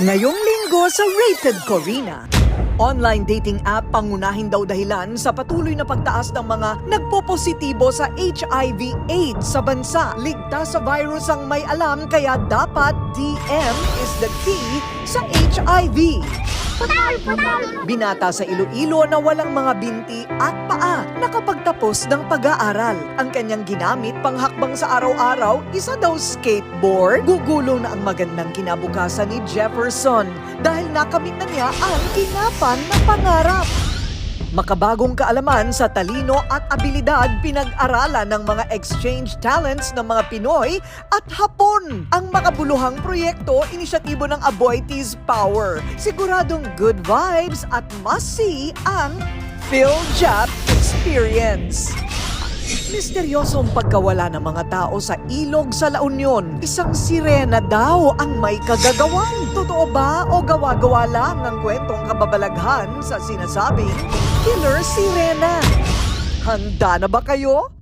Ngayong linggo sa Rated Corina. Online dating app pangunahin daw dahilan sa patuloy na pagtaas ng mga nagpopositibo sa HIV-AIDS sa bansa. Ligtas sa virus ang may alam kaya dapat DM is the key sa HIV. Binata sa Iloilo na walang mga binti at paa nakapagtapos ng pag-aaral. Ang kanyang ginamit panghakbang sa araw-araw, isa daw skateboard. Gugulong na ang magandang kinabukasan ni Jefferson dahil nakamit na niya ang kinapan na pangarap. Makabagong kaalaman sa talino at abilidad pinag-aralan ng mga exchange talents ng mga Pinoy at Hapon. Ang makabuluhang proyekto, inisyatibo ng Aboitiz Power. Siguradong good vibes at must-see ang PhilJap Experience. Misteryosong pagkawala ng mga tao sa ilog sa La Union. Isang sirena daw ang may kagagawan. Totoo ba o gawa-gawa lang ang kwentong kababalaghan sa sinasabing Killer Sirena? Handa na ba kayo?